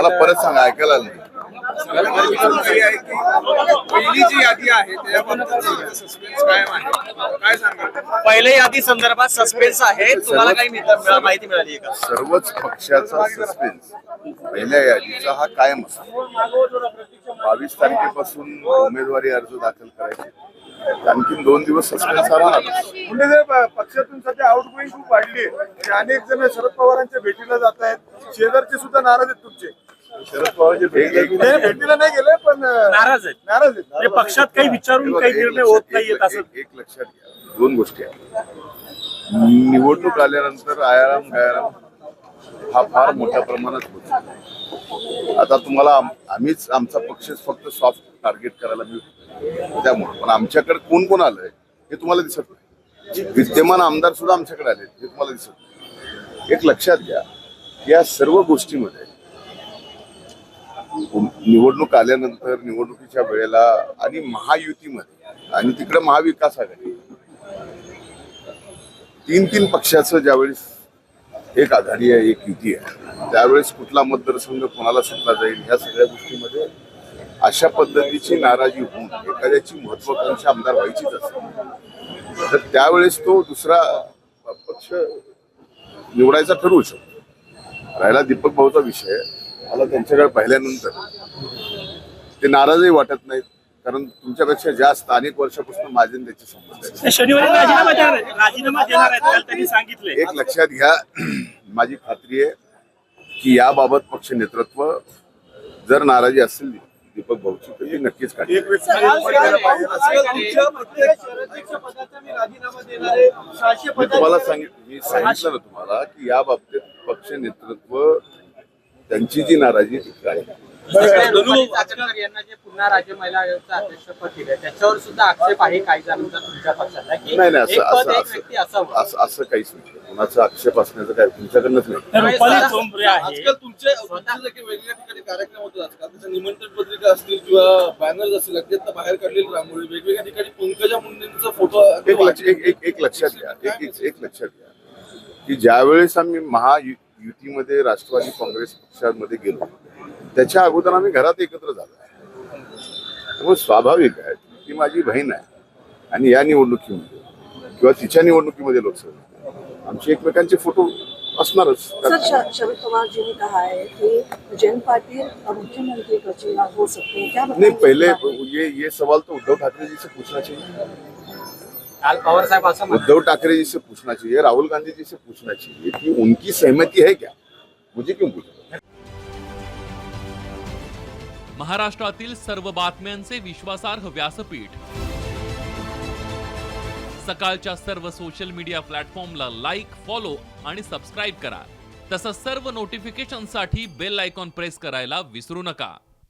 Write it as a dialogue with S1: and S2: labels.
S1: मला परत सांगा ऐकायला नाही.
S2: ही पहिली जी यादी आहे
S3: पहिल्या यादी संदर्भात सस्पेन्स आहे. तुम्हाला काही माहिती मिळाली का?
S1: सर्वच पक्षाचा सस्पेन्स पहिल्या यादीचा हा कायम असतो. बावीस तारखेपासून उमेदवारी अर्ज दाखल करायचे. आणखीन दोन दिवस सस्पेन्स हा राहणार.
S2: म्हणजे पक्षातून सध्या आउटगोईंग खूप वाढली आहे. म्हणजे अनेक जण शरद पवारांच्या भेटीला जात आहेत. शेजारचे सुद्धा नाराज आहेत तुमचे.
S1: शरद पवारचे भेटले की
S2: ते भेटीला नाही गेले पण अं,
S3: नाराज आहेत.
S2: नाराज आहेत.
S3: म्हणजे पक्षात काही विचारून काही निर्णय होत असं.
S1: एक- लक्षात घ्या. दोन गोष्टी आहेत. निवडणूक आल्यानंतर आयाराम गयाराम हा फार मोठ्या प्रमाणात होतो आता तुम्हाला आम- आम्हीच आमचा पक्षच फक्त सॉफ्ट टार्गेट करायला मिळतो. त्यामुळे. पण आमच्याकडे कोण कोण आलंय हे तुम्हाला दिसत नाही. विद्यमान आमदार सुद्धा आमच्याकडे आले हे तुम्हाला दिसत नाही. एक लक्षात घ्या या सर्व गोष्टीमध्ये निवडणूक आल्यानंतर निवडणुकीच्या वेळेला आणि महायुतीमध्ये आणि तिकडे महाविकास आघाडी. तीन तीन पक्षाचं ज्यावेळेस एक आघाडी आहे एक युती आहे त्यावेळेस कुठला मतदारसंघ कोणाला सुटला जाईल ह्या सगळ्या गोष्टीमध्ये अशा पद्धतीची नाराजी होऊन एखाद्याची महत्वाकांक्षा आमदार व्हायचीच असते. तर त्यावेळेस तो दुसरा पक्ष निवडायचा ठरवू शकतो. राहिला दीपक भाऊचा विषय. मला त्यांच्याकडे पाहिल्यानंतर ते नाराजही वाटत नाहीत कारण तुमच्यापेक्षा जास्त अनेक वर्षापासून माझे त्याचे संबंध एक लक्षात घ्या माझी खात्री आहे की याबाबत पक्ष नेतृत्व जर नाराजी असेल दीपक भाऊची तर ती नक्कीच काढेल. मी तुम्हाला सांगितलं मी सांगितलं ना तुम्हाला की या बाबतीत पक्ष नेतृत्व त्यांची जी नाराजी ती काय
S4: रुपाली चाकणकर यांना जे पुन्हा राज्य महिला आयोगाचं अध्यक्षपद दिलंय त्याच्यावर सुद्धा आक्षेप आहे काही जणांचा तुमच्या पक्षाचा की
S1: नाही नाही
S4: एक
S1: असं
S4: पद
S1: असं
S4: एक व्यक्ती
S1: असं
S4: असावं
S1: असं असं काहीच नाही. कुणाचा आक्षेप असण्याचं काय तुमच्याकडनंच नाही.
S3: रुपाली चोंबरे आहे.
S5: आजकाल तुमचे वेगवेगळ्या ठिकाणी कार्यक्रम होतात आजकाल त्याच्या निमंत्रण पत्रिका असतील किंवा बॅनर असतील अगदी आता बाहेर काढलेली रांगोळी वेगवेगळ्या ठिकाणी पंकजा मुंडेंचा फोटो
S1: एक लक्ष एक एक एक लक्षात घ्या. एक एक एक लक्षात घ्या. की ज्यावेळेस आम्ही महायुतीमध्ये राष्ट्रवादी काँग्रेस पक्षामध्ये गेलो त्याच्या अगोदर आम्ही घरात एकत्र झालो. त्यामुळे स्वाभाविक आहे ती माझी बहीण आहे आणि या निवडणुकीमध्ये किंवा तिच्या निवडणुकीमध्ये लोकसभा. आमचे एकमेकांचे फोटो असणारच.
S6: शरद ने कहा है कि जयंत पाटिल अब मुख्यमंत्री हो सकते हैं क्या
S1: नहीं पहले? ये ये सवाल तो उद्धव ठाकरे जी से पूछना चाहिए.
S4: काल पवार साहेब असं म्हणाले.
S1: उद्धव ठाकरे जी से पूछना चाहिए राहुल गांधी जी से पूछना चाहिए कि उनकी सहमति है क्या? मुझे क्यों पूछना?
S7: महाराष्ट्रातील सर्व बातम्यांचे विश्वासार्ह व्यासपीठ. सकाळच्या सर्व सोशल मीडिया प्लॅटफॉर्मला लाईक फॉलो आणि सबस्क्राईब करा. तसंच सर्व नोटिफिकेशनसाठी बेल आयकॉन प्रेस करायला विसरू नका.